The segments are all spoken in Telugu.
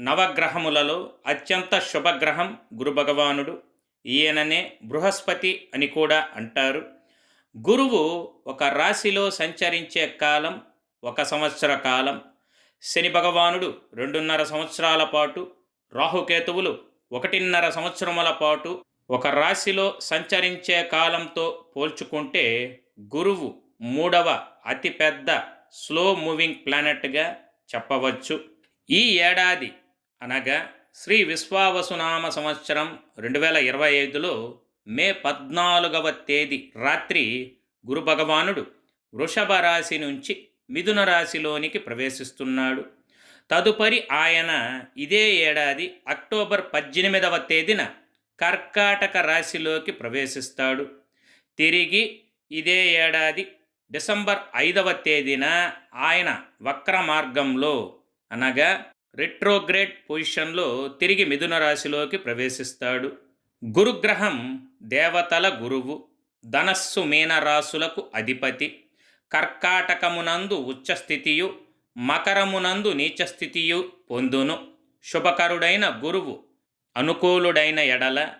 నవగ్రహములలో అత్యంత శుభగ్రహం గురుభగవానుడు. ఈయననే బృహస్పతి అని కూడా అంటారు. గురువు ఒక రాశిలో సంచరించే కాలం ఒక సంవత్సర కాలం. శని భగవానుడు రెండున్నర సంవత్సరాల పాటు. రాహుకేతువులు ఒకటిన్నర సంవత్సరముల పాటు ఒక రాశిలో సంచరించే కాలంతో పోల్చుకుంటే గురువు మూడవ అతిపెద్ద స్లో మూవింగ్ ప్లానెట్గా చెప్పవచ్చు. ఈ ఏడాది అనగా శ్రీ విశ్వావసునామ సంవత్సరం రెండు వేల ఇరవై ఐదులో మే పద్నాలుగవ తేదీ రాత్రి గురు భగవానుడు వృషభ రాశి నుంచి మిథున రాశిలోనికి ప్రవేశిస్తున్నాడు. తదుపరి ఆయన ఇదే ఏడాది అక్టోబర్ పద్దెనిమిదవ తేదీన కర్కాటక రాశిలోకి ప్రవేశిస్తాడు. తిరిగి ఇదే ఏడాది డిసెంబర్ ఐదవ తేదీన ఆయన వక్ర మార్గంలో అనగా రిట్రోగ్రేడ్ పొజిషన్లో తిరిగి మిథున రాశిలోకి ప్రవేశిస్తాడు. గురుగ్రహం దేవతల గురువు ధనస్సు మీనరాశులకు అధిపతి కర్కాటకమునందు ఉచ్చస్థితియు మకరమునందు నీచస్థితియు పొందును. శుభకరుడైన గురువు అనుకూలుడైన ఎడల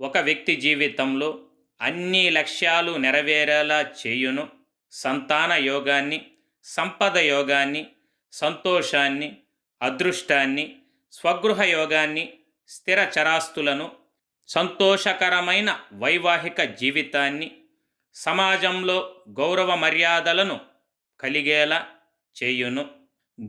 ఒక వ్యక్తి జీవితంలో అన్ని లక్ష్యాలు నెరవేరేలా చేయును. సంతాన యోగాన్ని సంపద యోగాన్ని సంతోషాన్ని అదృష్టాన్ని స్వగృహ యోగాన్ని స్థిర చరాస్తులను సంతోషకరమైన వైవాహిక జీవితాన్ని సమాజంలో గౌరవ మర్యాదలను కలిగేలా చేయును.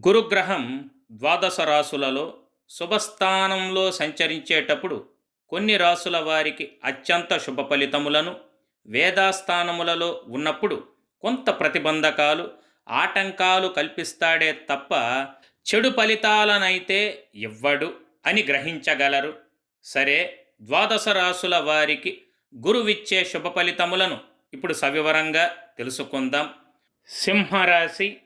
గురుగ్రహం ద్వాదశ రాసులలో శుభస్థానంలో సంచరించేటప్పుడు కొన్ని రాసుల వారికి అత్యంత శుభ ఫలితములను వేదాస్థానములలో ఉన్నప్పుడు కొంత ప్రతిబంధకాలు ఆటంకాలు కల్పిస్తాడే తప్ప చెడు ఫలితాలనైతే ఇవ్వడు అని గ్రహించగలరు. సరే ద్వాదశ రాసుల వారికి గురువిచ్చే శుభ ఫలితములను ఇప్పుడు సవివరంగా తెలుసుకుందాం. సింహరాశి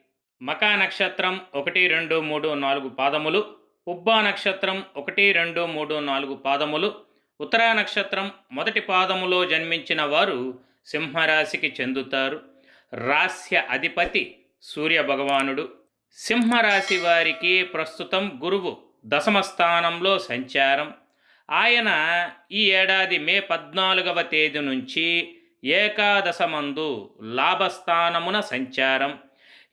మకా నక్షత్రం ఒకటి రెండు మూడు నాలుగు పాదములు ఉబ్బా నక్షత్రం ఒకటి రెండు మూడు నాలుగు పాదములు ఉత్తరా నక్షత్రం మొదటి పాదములో జన్మించిన వారు సింహరాశికి చెందుతారు. రాస్య అధిపతి సూర్య భగవానుడు. సింహరాశి వారికి ప్రస్తుతం గురువు దశమ స్థానంలో సంచారం. ఆయన ఈ ఏడాది మే పద్నాలుగవ తేదీ నుంచి ఏకాదశమందు లాభస్థానమున సంచారం.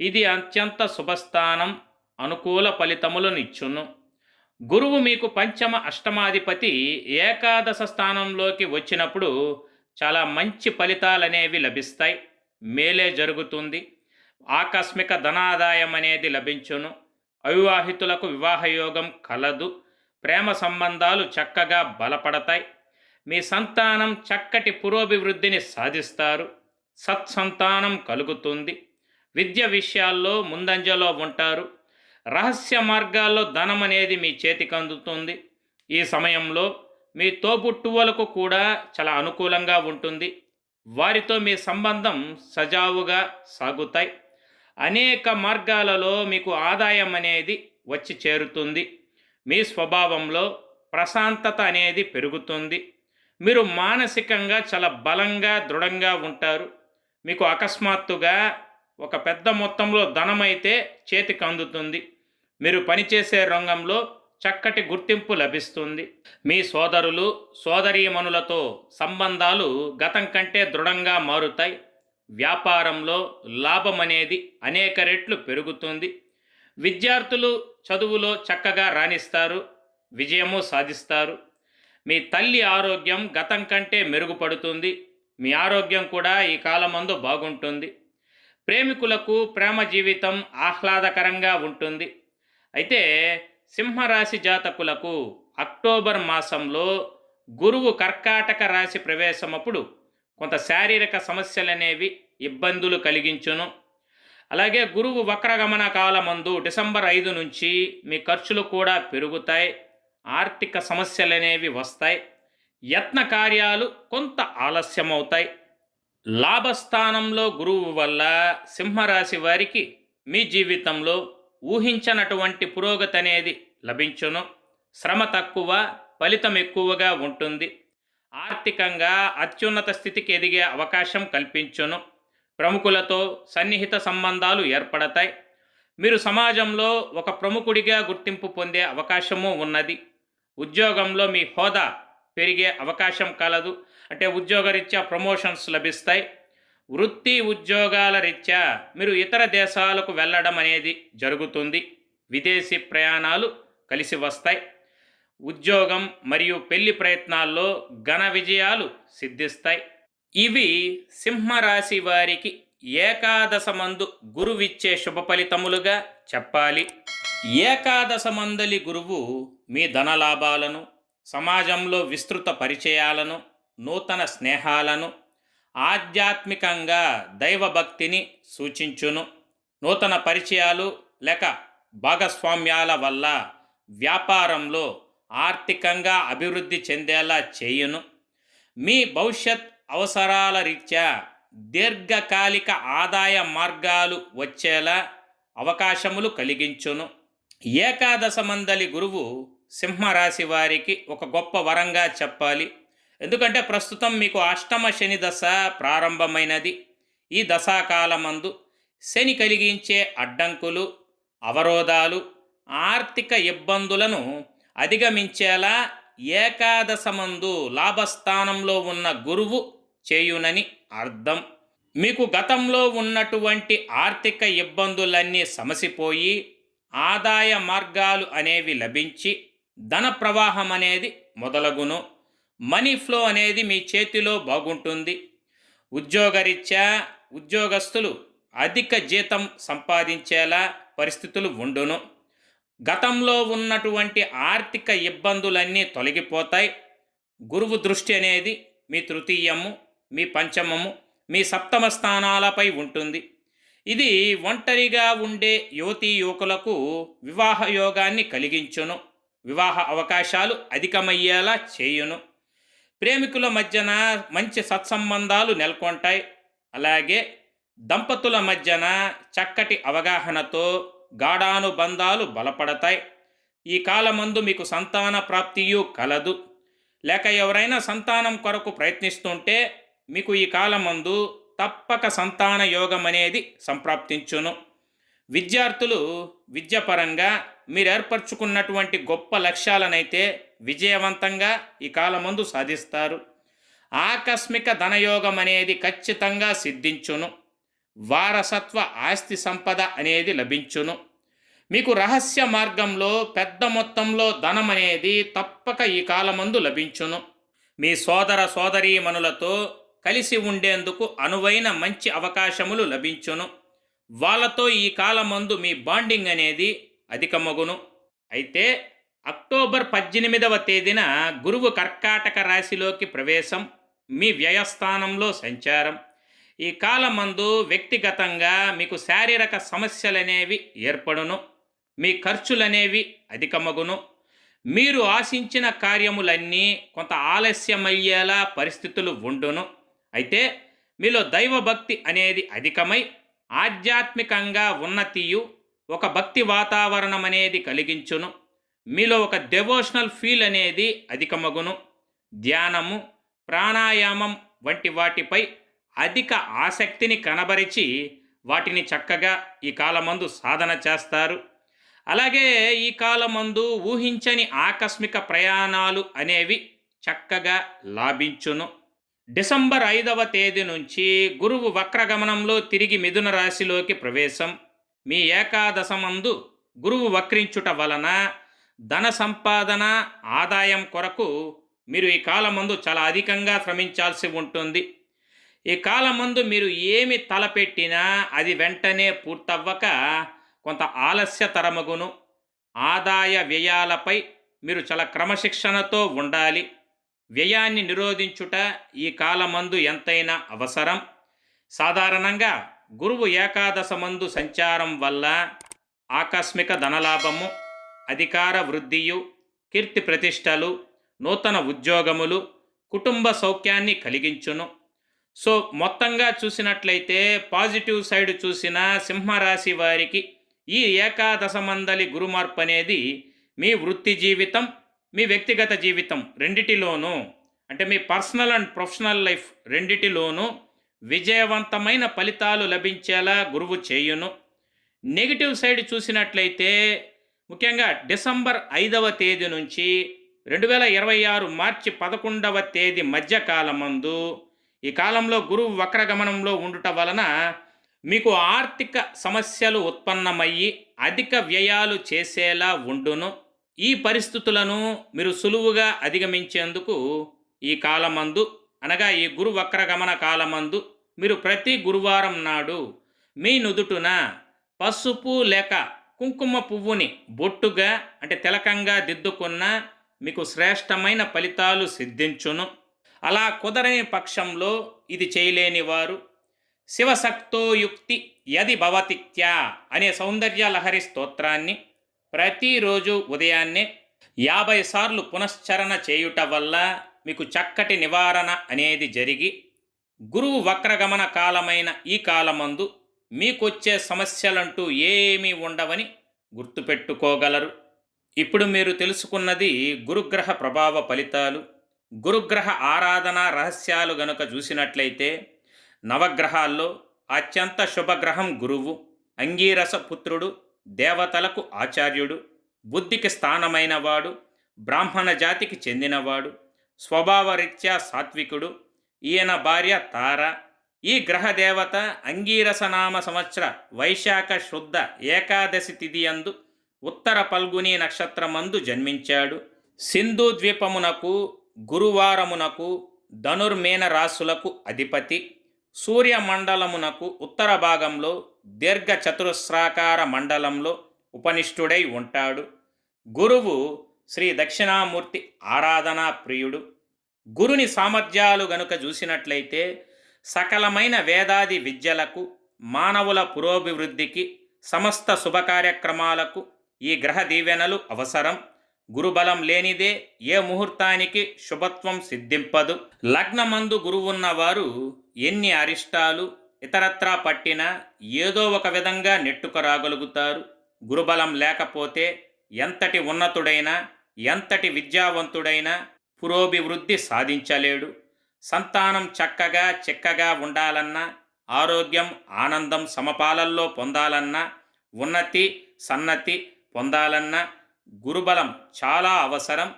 ఇది అత్యంత శుభస్థానం అనుకూల ఫలితములనిచ్చును గురువు మీకు పంచమ అష్టమాధిపతి ఏకాదశ స్థానంలోకి వచ్చినప్పుడు చాలా మంచి ఫలితాలనేవి లభిస్తాయి. మేలే జరుగుతుంది. ఆకస్మిక ధనాదాయం అనేది లభించును. అవివాహితులకు వివాహయోగం కలదు. ప్రేమ సంబంధాలు చక్కగా బలపడతాయి. మీ సంతానం చక్కటి పురోభివృద్ధిని సాధిస్తారు. సత్సంతానం కలుగుతుంది. విద్య విషయాల్లో ముందంజలో ఉంటారు. రహస్య మార్గాల్లో ధనం అనేది మీ చేతికి అందుతుంది. ఈ సమయంలో మీ తోబుట్టువులకు కూడా చాలా అనుకూలంగా ఉంటుంది. వారితో మీ సంబంధం సజావుగా సాగుతాయి. అనేక మార్గాలలో మీకు ఆదాయం అనేది వచ్చి చేరుతుంది. మీ స్వభావంలో ప్రశాంతత అనేది పెరుగుతుంది. మీరు మానసికంగా చాలా బలంగా దృఢంగా ఉంటారు. మీకు అకస్మాత్తుగా ఒక పెద్ద మొత్తంలో ధనమైతే చేతికి అందుతుంది. మీరు పనిచేసే రంగంలో చక్కటి గుర్తింపు లభిస్తుంది. మీ సోదరులు సోదరీమణులతో సంబంధాలు గతం కంటే దృఢంగా మారుతాయి. వ్యాపారంలో లాభం అనేది అనేక రెట్లు పెరుగుతుంది. విద్యార్థులు చదువులో చక్కగా రాణిస్తారు విజయము సాధిస్తారు. మీ తల్లి ఆరోగ్యం గతం కంటే మెరుగుపడుతుంది. మీ ఆరోగ్యం కూడా ఈ కాలమందు బాగుంటుంది. ప్రేమికులకు ప్రేమ జీవితం ఆహ్లాదకరంగా ఉంటుంది. అయితే సింహరాశి జాతకులకు అక్టోబర్ మాసంలో గురువు కర్కాటక రాశి ప్రవేశమప్పుడు కొంత శారీరక సమస్యలనేవి ఇబ్బందులు కలిగించును. అలాగే గురువు వక్రగమన కాలమందు డిసెంబర్ ఐదు నుంచి మీ ఖర్చులు కూడా పెరుగుతాయి. ఆర్థిక సమస్యలు అనేవి వస్తాయి. యత్న కార్యాలు కొంత ఆలస్యమవుతాయి. లాభస్థానంలో గురువు వల్ల సింహరాశి వారికి మీ జీవితంలో ఊహించనటువంటి పురోగతి అనేది లభించును. శ్రమ తక్కువ ఫలితం ఎక్కువగా ఉంటుంది. ఆర్థికంగా అత్యున్నత స్థితికి ఎదిగే అవకాశం కల్పించును. ప్రముఖులతో సన్నిహిత సంబంధాలు ఏర్పడతాయి. మీరు సమాజంలో ఒక ప్రముఖుడిగా గుర్తింపు పొందే అవకాశము ఉన్నది. ఉద్యోగంలో మీ హోదా పెరిగే అవకాశం కలదు. అంటే ఉద్యోగరీత్యా ప్రమోషన్స్ లభిస్తాయి. వృత్తి ఉద్యోగాల రీత్యా మీరు ఇతర దేశాలకు వెళ్ళడం అనేది జరుగుతుంది. విదేశీ ప్రయాణాలు కలిసి వస్తాయి. ఉద్యోగం మరియు పెళ్ళి ప్రయత్నాల్లో ఘన విజయాలు సిద్ధిస్తాయి. ఇవి సింహరాశి వారికి ఏకాదశ మందు గురువిచ్చే శుభ ఫలితములుగా చెప్పాలి. ఏకాదశ మందలి గురువు మీ ధనలాభాలను సమాజంలో విస్తృత పరిచయాలను నూతన స్నేహాలను ఆధ్యాత్మికంగా దైవభక్తిని సూచించును. నూతన పరిచయాలు లేక భాగస్వామ్యాల వల్ల వ్యాపారంలో ఆర్థికంగా అభివృద్ధి చెందేలా చేయును. మీ భవిష్యత్ అవసరాల రీత్యా దీర్ఘకాలిక ఆదాయ మార్గాలు వచ్చేలా అవకాశములు కలిగించును. ఏకాదశ మందలి గురువు సింహరాశి వారికి ఒక గొప్ప వరంగా చెప్పాలి. ఎందుకంటే ప్రస్తుతం మీకు అష్టమ శని దశ ప్రారంభమైనది. ఈ దశాకాలమందు శని కలిగించే అడ్డంకులు అవరోధాలు ఆర్థిక ఇబ్బందులను అధిగమించేలా ఏకాదశమందు లాభస్థానంలో ఉన్న గురువు చేయునని అర్థం. మీకు గతంలో ఉన్నటువంటి ఆర్థిక ఇబ్బందులన్నీ సమసిపోయి ఆదాయ మార్గాలు అనేవి లభించి ధన ప్రవాహం అనేది మొదలగును. మనీ ఫ్లో అనేది మీ చేతిలో బాగుంటుంది. ఉద్యోగరీత్యా ఉద్యోగస్తులు అధిక జీతం సంపాదించేలా పరిస్థితులు ఉండును. గతంలో ఉన్నటువంటి ఆర్థిక ఇబ్బందులన్నీ తొలగిపోతాయి. గురువు దృష్టి అనేది మీ తృతీయము మీ పంచమము మీ సప్తమ స్థానాలపై ఉంటుంది. ఇది ఒంటరిగా ఉండే యువతీ యువకులకు వివాహ యోగాన్ని కలిగించును. వివాహ అవకాశాలు అధికమయ్యేలా చేయును. ప్రేమికుల మధ్యన మంచి సత్సంబంధాలు నెలకొంటాయి. అలాగే దంపతుల మధ్యన చక్కటి అవగాహనతో గాఢానుబంధాలు బలపడతాయి. ఈ కాలమందు మీకు సంతాన ప్రాప్తియు కలదు. లేక ఎవరైనా సంతానం కొరకు ప్రయత్నిస్తుంటే మీకు ఈ కాలమందు తప్పక సంతాన యోగం అనేది సంప్రాప్తించును. విద్యార్థులు విద్యపరంగా మీరు ఏర్పరచుకున్నటువంటి గొప్ప లక్ష్యాలనైతే విజయవంతంగా ఈ కాలమందు సాధిస్తారు. ఆకస్మిక ధనయోగం అనేది ఖచ్చితంగా సిద్ధించును. వారసత్వ ఆస్తి సంపద అనేది లభించును. మీకు రహస్య మార్గంలో పెద్ద మొత్తంలో ధనం అనేది తప్పక ఈ కాలమందు లభించును. మీ సోదర సోదరీమణులతో కలిసి ఉండేందుకు అనువైన మంచి అవకాశములు లభించును. వాళ్ళతో ఈ కాలమందు మీ బాండింగ్ అనేది అధికమగును. అయితే అక్టోబర్ పద్దెనిమిదవ తేదీన గురువు కర్కాటక రాశిలోకి ప్రవేశం మీ వ్యయస్థానంలో సంచారం. ఈ కాలమందు వ్యక్తిగతంగా మీకు శారీరక సమస్యలనేవి ఏర్పడును మీ ఖర్చులనేవి అధికమగును. మీరు ఆశించిన కార్యములన్నీ కొంత ఆలస్యమయ్యేలా పరిస్థితులు ఉండును. అయితే మీలో దైవభక్తి అనేది అధికమై ఆధ్యాత్మికంగా ఉన్నతియు ఒక భక్తి వాతావరణం అనేది కలిగించును. మీలో ఒక డెవోషనల్ ఫీల్ అనేది అధికమగును. ధ్యానము ప్రాణాయామం వంటి వాటిపై అధిక ఆసక్తిని కనబరిచి వాటిని చక్కగా ఈ కాలమందు సాధన చేస్తారు. అలాగే ఈ కాలమందు ఊహించని ఆకస్మిక ప్రయాణాలు అనేవి చక్కగా లాభించును. డిసెంబర్ ఐదవ తేదీ నుంచి గురువు వక్రగమనంలో తిరిగి మిథున రాశిలోకి ప్రవేశం. మీ ఏకాదశమందు గురువు వక్రించుట వలన ధన సంపాదన ఆదాయం కొరకు మీరు ఈ కాలమందు చాలా అధికంగా శ్రమించాల్సి ఉంటుంది. ఈ కాలమందు మీరు ఏమి తలపెట్టినా అది వెంటనే పూర్తవ్వక కొంత ఆలస్యతరమగును ఆదాయ వ్యయాలపై మీరు చాలా క్రమశిక్షణతో ఉండాలి. వ్యయాన్ని నిరోధించుట ఈ కాలమందు ఎంతైనా అవసరం. సాధారణంగా గురువు ఏకాదశ మందు సంచారం వల్ల ఆకస్మిక ధనలాభము అధికార వృద్ధియు కీర్తి ప్రతిష్టలు నూతన ఉద్యోగములు కుటుంబ సౌఖ్యాన్ని కలిగించును. సో మొత్తంగా చూసినట్లయితే పాజిటివ్ సైడ్ చూసిన సింహరాశి వారికి ఈ ఏకాదశ మందలి గురుమార్పు అనేది మీ వృత్తి జీవితం మీ వ్యక్తిగత జీవితం రెండిటిలోనూ అంటే మీ పర్సనల్ అండ్ ప్రొఫెషనల్ లైఫ్ రెండిటిలోనూ విజయవంతమైన ఫలితాలు లభించేలా గురువు చేయును. నెగిటివ్ సైడ్ చూసినట్లయితే ముఖ్యంగా డిసెంబర్ ఐదవ తేదీ నుంచి రెండు వేల ఇరవై ఆరు మార్చి పదకొండవ తేదీ మధ్యకాలమందు ఈ కాలంలో గురువు వక్రగమనంలో ఉండుట వలన మీకు ఆర్థిక సమస్యలు ఉత్పన్నమయ్యి అధిక వ్యయాలు చేసేలా ఉండును. ఈ పరిస్థితులను మీరు సులువుగా అధిగమించేందుకు ఈ కాలమందు అనగా ఈ గురు వక్రగమన కాలమందు మీరు ప్రతి గురువారం నాడు మీ నుదుటున పసుపు లేక కుంకుమ పువ్వుని బొట్టుగా అంటే తిలకంగా దిద్దుకున్న మీకు శ్రేష్టమైన ఫలితాలు సిద్ధించును. అలా కుదరని పక్షంలో ఇది చేయలేని వారు. శివశక్తోయుక్తి యది భవతిత్యా అనే సౌందర్య లహరి స్తోత్రాన్ని ప్రతిరోజు ఉదయాన్నే యాభై సార్లు పునశ్చరణ చేయుట వల్ల మీకు చక్కటి నివారణ అనేది జరిగి గురువు వక్రగమన కాలమైన ఈ కాలమందు మీకొచ్చే సమస్యలంటూ ఏమీ ఉండవని గుర్తుపెట్టుకోగలరు. ఇప్పుడు మీరు తెలుసుకున్నది గురుగ్రహ ప్రభావ ఫలితాలు. గురుగ్రహ ఆరాధన రహస్యాలు గనుక చూసినట్లయితే నవగ్రహాల్లో అత్యంత శుభగ్రహం గురువు అంగీరస పుత్రుడు దేవతలకు ఆచార్యుడు బుద్ధికి స్థానమైనవాడు బ్రాహ్మణ జాతికి చెందినవాడు స్వభావరీత్యా సాత్వికుడు ఈయన భార్య తార ఈ గ్రహ దేవత అంగీరసనామ సంవత్సర వైశాఖ శుద్ధ ఏకాదశి తిథియందు ఉత్తర పల్గుని నక్షత్రమందు జన్మించాడు. సింధు ద్వీపమునకు గురువారమునకు ధనుర్మేన రాశులకు అధిపతి సూర్యమండలమునకు ఉత్తర భాగంలో దీర్ఘ చతురస్రాకార మండలంలో ఉపనిష్ఠుడై ఉంటాడు. గురువు శ్రీ దక్షిణామూర్తి ఆరాధనా ప్రియుడు. గురుని సామర్థ్యాలు గనుక చూసినట్లయితే సకలమైన వేదాది విద్యలకు మానవుల పురోభివృద్ధికి సమస్త శుభకార్యక్రమాలకు ఈ గ్రహ దీవెనలు అవసరం. గురుబలం లేనిదే ఏ ముహూర్తానికి శుభత్వం సిద్ధింపదు. లగ్నమందు గురువున్నవారు ఎన్ని అరిష్టాలు ఇతరత్రా పట్టినా ఏదో ఒక విధంగా నెట్టుకురాగలుగుతారు. గురుబలం లేకపోతే ఎంతటి ఉన్నతుడైనా ఎంతటి విద్యావంతుడైనా పురోభివృద్ధి సాధించలేడు. సంతానం చక్కగా చిక్కగా ఉండాలన్నా ఆరోగ్యం ఆనందం సమపాలల్లో పొందాలన్నా ఉన్నతి సన్నతి పొందాలన్నా గురుబలం చాలా అవసరం.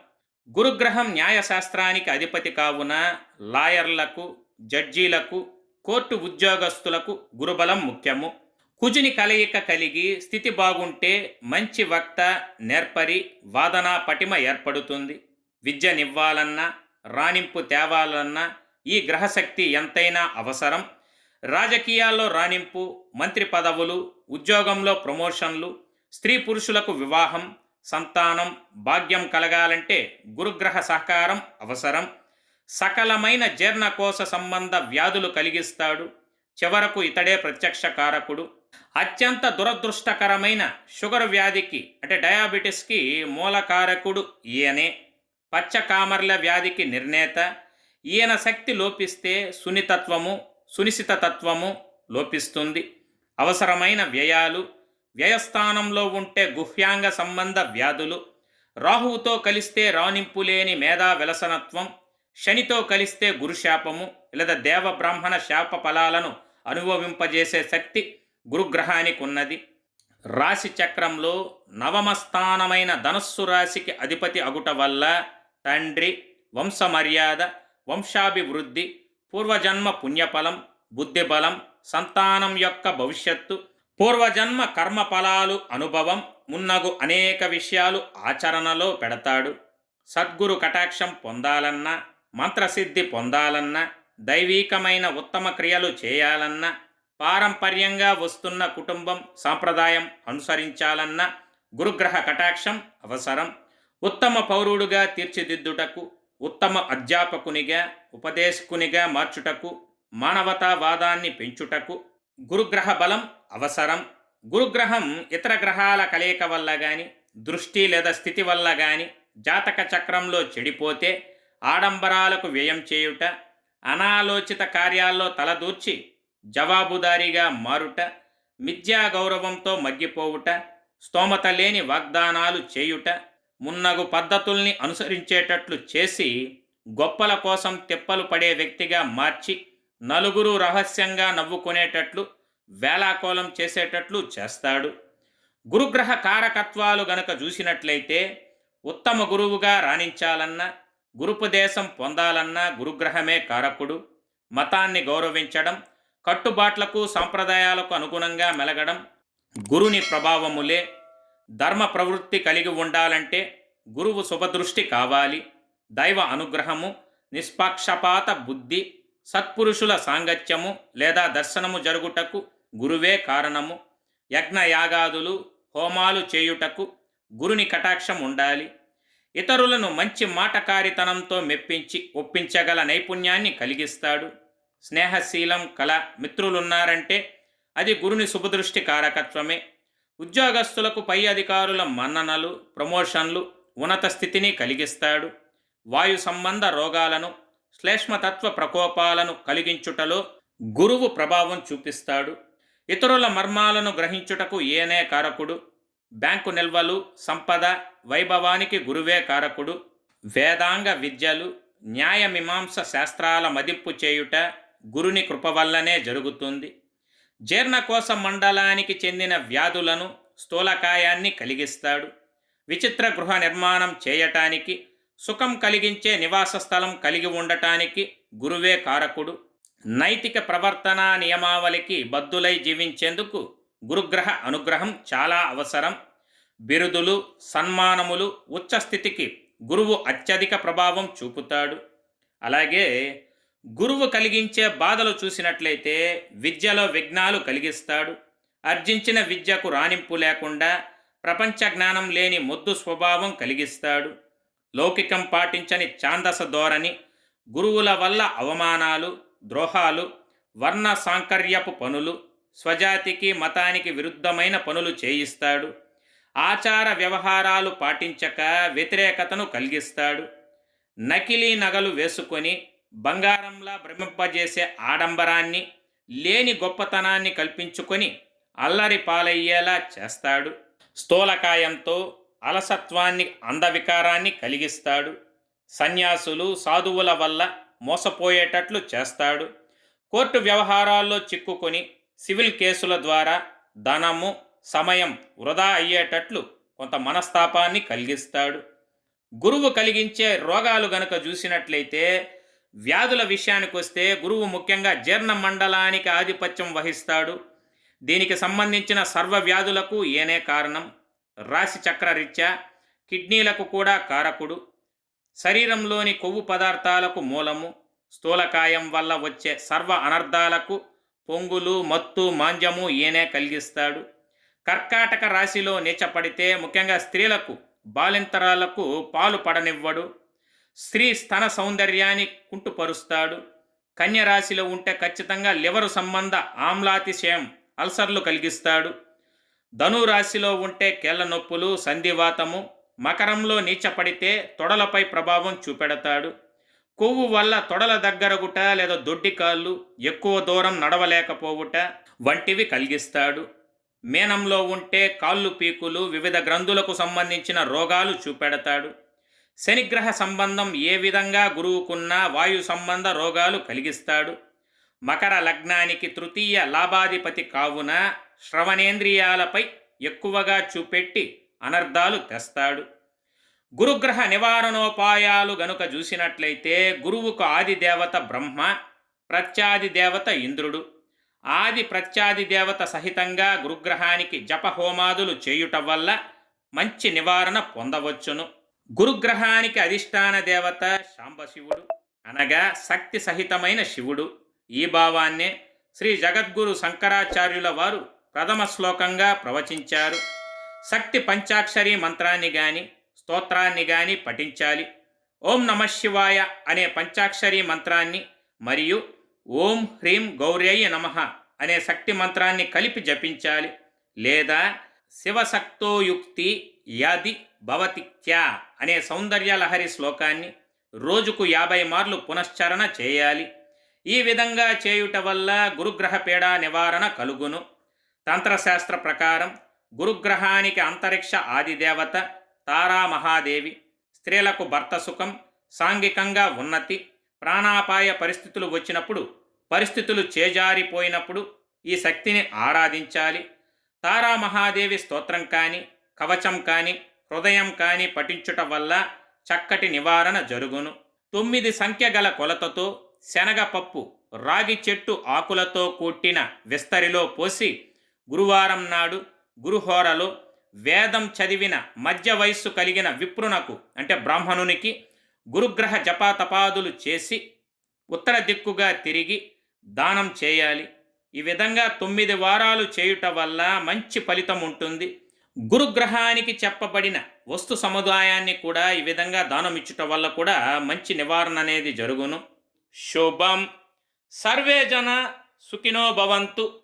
గురుగ్రహం న్యాయశాస్త్రానికి అధిపతి కావున లాయర్లకు జడ్జీలకు కోర్టు ఉద్యోగస్తులకు గురుబలం ముఖ్యము. కుజుని కలయిక కలిగి స్థితి బాగుంటే మంచి వక్త నేర్పరి వాదనా పటిమ ఏర్పడుతుంది. విద్యనివ్వాలన్నా రాణింపు తేవాలన్నా ఈ గ్రహశక్తి ఎంతైనా అవసరం. రాజకీయాల్లో రాణింపు మంత్రి పదవులు ఉద్యోగంలో ప్రమోషన్లు స్త్రీ పురుషులకు వివాహం సంతానం భాగ్యం కలగాలంటే గురుగ్రహ సహకారం అవసరం. సకలమైన జీర్ణకోశ సంబంధ వ్యాధులు కలిగిస్తాడు. చివరకు ఇతడే ప్రత్యక్ష కారకుడు. అత్యంత దురదృష్టకరమైన షుగర్ వ్యాధికి అంటే డయాబెటిస్కి మూలకారకుడు ఈయనే. పచ్చకామర్ల వ్యాధికి నిర్ణేత. ఈయన శక్తి లోపిస్తే సునితత్వము సునిశిత తత్వము లోపిస్తుంది. అవసరమైన వ్యయాలు వ్యయస్థానంలో ఉంటే గుహ్యాంగ సంబంధ వ్యాధులు రాహువుతో కలిస్తే రాణింపు లేని మేధా విలసనత్వం శనితో కలిస్తే గురుశాపము లేదా దేవబ్రాహ్మణ శాప ఫలాలను అనుభవింపజేసే శక్తి గురుగ్రహానికి ఉన్నది. రాశి చక్రంలో నవమ స్థానమైన ధనస్సు రాశికి అధిపతి అగుట వల్ల తండ్రి వంశమర్యాద వంశాభివృద్ధి పూర్వజన్మ పుణ్యఫలం బుద్ధిబలం సంతానం యొక్క భవిష్యత్తు పూర్వజన్మ కర్మ ఫలాలు అనుభవం మున్నగు అనేక విషయాలు ఆచరణలో పెడతాడు. సద్గురు కటాక్షం పొందాలన్నా మంత్రసిద్ధి పొందాలన్నా దైవీకమైన ఉత్తమ క్రియలు చేయాలన్నా పారంపర్యంగా వస్తున్న కుటుంబం సాంప్రదాయం అనుసరించాలన్నా గురుగ్రహ కటాక్షం అవసరం. ఉత్తమ పౌరుడుగా తీర్చిదిద్దుటకు ఉత్తమ అధ్యాపకునిగా ఉపదేశకునిగా మార్చుటకు మానవతావాదాన్ని పెంచుటకు గురుగ్రహ బలం అవసరం. గురుగ్రహం ఇతర గ్రహాల కలయిక వల్ల కానీ దృష్టి లేదా స్థితి వల్ల కానీ జాతక చక్రంలో చెడిపోతే ఆడంబరాలకు వ్యయం చేయుట అనాలోచిత కార్యాల్లో తలదూర్చి జవాబుదారీగా మారుట మిథ్యా గౌరవంతో మగ్గిపోవుట స్తోమత లేని వాగ్దానాలు చేయుట మున్నగు పద్ధతుల్ని అనుసరించేటట్లు చేసి గొప్పల కోసం తెప్పలు పడే వ్యక్తిగా మార్చి నలుగురు రహస్యంగా నవ్వుకునేటట్లు వేలాకోలం చేసేటట్లు చేస్తాడు. గురుగ్రహ కారకత్వాలు గనక చూసినట్లయితే ఉత్తమ గురువుగా రాణించాలన్నా గురుపదేశం పొందాలన్నా గురుగ్రహమే కారకుడు. మతాన్ని గౌరవించడం కట్టుబాట్లకు సంప్రదాయాలకు అనుగుణంగా మెలగడం గురుని ప్రభావములే. ధర్మ ప్రవృత్తి కలిగి ఉండాలంటే గురువు శుభదృష్టి కావాలి. దైవ అనుగ్రహము నిష్పక్షపాత బుద్ధి సత్పురుషుల సాంగత్యము లేదా దర్శనము జరుగుటకు గురువే కారణము. యజ్ఞయాగాదులు హోమాలు చేయుటకు గురుని కటాక్షం ఉండాలి. ఇతరులను మంచి మాటకారితనంతో మెప్పించి ఒప్పించగల నైపుణ్యాన్ని కలిగిస్తాడు. స్నేహశీలం కల మిత్రులున్నారంటే అది గురుని శుభదృష్టి కారకత్వమే. ఉద్యోగస్తులకు పై అధికారుల మన్ననలు ప్రమోషన్లు ఉన్నత స్థితిని కలిగిస్తాడు. వాయు సంబంధ రోగాలను శ్లేష్మతత్వ ప్రకోపాలను కలిగించుటలో గురువు ప్రభావం చూపిస్తాడు. ఇతరుల మర్మాలను గ్రహించుటకు ఏనే కారకుడు? బ్యాంకు నిల్వలు సంపద వైభవానికి గురువే కారకుడు? వేదాంగ విద్యలు న్యాయమీమాంస శాస్త్రాల మదింపు చేయుట గురుని కృప వల్లనే జరుగుతుంది. జీర్ణకోశ మండలానికి చెందిన వ్యాధులను స్థూలకాయాన్ని కలిగిస్తాడు. విచిత్ర గృహ నిర్మాణం చేయటానికి సుఖం కలిగించే నివాస స్థలం కలిగి ఉండటానికి గురువే కారకుడు. నైతిక ప్రవర్తన నియమావళికి బద్దులై జీవించేందుకు గురుగ్రహ అనుగ్రహం చాలా అవసరం. బిరుదులు సన్మానములు ఉచ్చస్థితికి గురువు అత్యధిక ప్రభావం చూపుతాడు. అలాగే గురువు కలిగించే బాధలు చూసినట్లయితే విద్యలో విఘ్నాలు కలిగిస్తాడు. అర్జించిన విద్యకు రాణింపు లేకుండా ప్రపంచ జ్ఞానం లేని మొద్దు స్వభావం కలిగిస్తాడు. లౌకికం పాటించని ఛాందస ధోరణి గురువుల వల్ల అవమానాలు ద్రోహాలు వర్ణ సాంకర్యపు పనులు స్వజాతికి మతానికి విరుద్ధమైన పనులు చేయిస్తాడు. ఆచార వ్యవహారాలు పాటించక వ్యతిరేకతను కలిగిస్తాడు. నకిలీ నగలు వేసుకొని బంగారంలా భ్రమింపజేసే ఆడంబరాన్ని లేని గొప్పతనాన్ని కల్పించుకొని అల్లరి పాలయ్యేలా చేస్తాడు. స్థూలకాయంతో అలసత్వాన్ని అందవికారాన్ని కలిగిస్తాడు. సన్యాసులు సాధువుల వల్ల మోసపోయేటట్లు చేస్తాడు. కోర్టు వ్యవహారాల్లో చిక్కుకొని సివిల్ కేసుల ద్వారా ధనము సమయం వృధా అయ్యేటట్లు కొంత మనస్తాపాన్ని కలిగిస్తాడు. గురువు కలిగించే రోగాలు గనుక చూసినట్లయితే వ్యాధుల విషయానికి వస్తే గురువు ముఖ్యంగా జీర్ణ మండలానికి ఆధిపత్యం వహిస్తాడు. దీనికి సంబంధించిన సర్వ వ్యాధులకు ఏనే కారణం? రాశి చక్రరీత్యా కిడ్నీలకు కూడా కారకుడు శరీరంలోని కొవ్వు పదార్థాలకు మూలము స్థూలకాయం వల్ల వచ్చే సర్వ అనర్థాలకు పొంగులు మత్తు మాంజము ఈయనే కలిగిస్తాడు. కర్కాటక రాశిలో నీచపడితే ముఖ్యంగా స్త్రీలకు బాలింతరాలకు పాలు పడనివ్వడు. స్త్రీ స్తన సౌందర్యాన్ని కుంటుపరుస్తాడు. కన్య రాశిలో ఉంటే ఖచ్చితంగా లివరు సంబంధ ఆమ్లాతిశయం అల్సర్లు కలిగిస్తాడు. ధనురాశిలో ఉంటే కేళ్ళ నొప్పులు సంధివాతము మకరంలో నీచపడితే తొడలపై ప్రభావం చూపెడతాడు. కొవ్వు వల్ల తొడల దగ్గరగుట లేదా దొడ్డి కాళ్ళు ఎక్కువ దూరం నడవలేకపోవుట వంటివి కలిగిస్తాడు. మేనంలో ఉంటే కాళ్ళు పీకులు వివిధ గ్రంథులకు సంబంధించిన రోగాలు చూపెడతాడు. శనిగ్రహ సంబంధం ఏ విధంగా గురువుకున్నా వాయు సంబంధ రోగాలు కలిగిస్తాడు. మకర లగ్నానికి తృతీయ లాభాధిపతి కావున శ్రవణేంద్రియాలపై ఎక్కువగా చూపెట్టి అనర్థాలు తెస్తాడు. గురుగ్రహ నివారణోపాయాలు గనుక చూసినట్లయితే గురువుకు ఆది దేవత బ్రహ్మ ప్రత్యాది దేవత ఇంద్రుడు. ఆది ప్రత్యాది దేవత సహితంగా గురుగ్రహానికి జపహోమాదులు చేయుట వల్ల మంచి నివారణ పొందవచ్చును. గురుగ్రహానికి అధిష్టాన దేవత శాంబశివుడు అనగా శక్తి సహితమైన శివుడు. ఈ భావాన్నే శ్రీ జగద్గురు శంకరాచార్యుల వారు ప్రథమ శ్లోకంగా ప్రవచించారు. శక్తి పంచాక్షరి మంత్రాన్ని గాని స్తోత్రాన్ని గాని పఠించాలి. ఓం నమ శివాయ అనే పంచాక్షరి మంత్రాన్ని మరియు ఓం హ్రీం గౌర్యయ్య నమ అనే శక్తి మంత్రాన్ని కలిపి జపించాలి. లేదా శివశక్తోయుక్తి యది భవతిత్యా అనే సౌందర్యలహరి శ్లోకాన్ని రోజుకు యాభై మార్లు పునశ్చరణ చేయాలి. ఈ విధంగా చేయుట వల్ల గురుగ్రహ పీడా నివారణ కలుగును. తంత్రశాస్త్ర ప్రకారం గురుగ్రహానికి అంతరిక్ష ఆదిదేవత తారామహాదేవి స్త్రీలకు భర్త సుఖం సాంఘికంగా ఉన్నతి ప్రాణాపాయ పరిస్థితులు వచ్చినప్పుడు పరిస్థితులు చేజారిపోయినప్పుడు ఈ శక్తిని ఆరాధించాలి. తారామహాదేవి స్తోత్రం కానీ కవచం కానీ హృదయం కానీ పఠించుట వల్ల చక్కటి నివారణ జరుగును. తొమ్మిది సంఖ్య గల కొలతతో శనగపప్పు రాగి చెట్టు ఆకులతో కూట్టిన విస్తరిలో పోసి గురువారం నాడు గురుహోరలో వేదం చదివిన మధ్య వయస్సు కలిగిన విప్రునకు అంటే బ్రాహ్మణునికి గురుగ్రహ జపాతపాదులు చేసి ఉత్తర దిక్కుగా తిరిగి దానం చేయాలి. ఈ విధంగా తొమ్మిది వారాలు చేయుట వల్ల మంచి ఫలితం ఉంటుంది. గురుగ్రహానికి చెప్పబడిన వస్తు సముదాయాన్ని కూడా ఈ విధంగా దానం ఇచ్చుట వల్ల కూడా మంచి నివారణ అనేది జరుగును. శుభం. సర్వే జన సుఖినో భవంతు.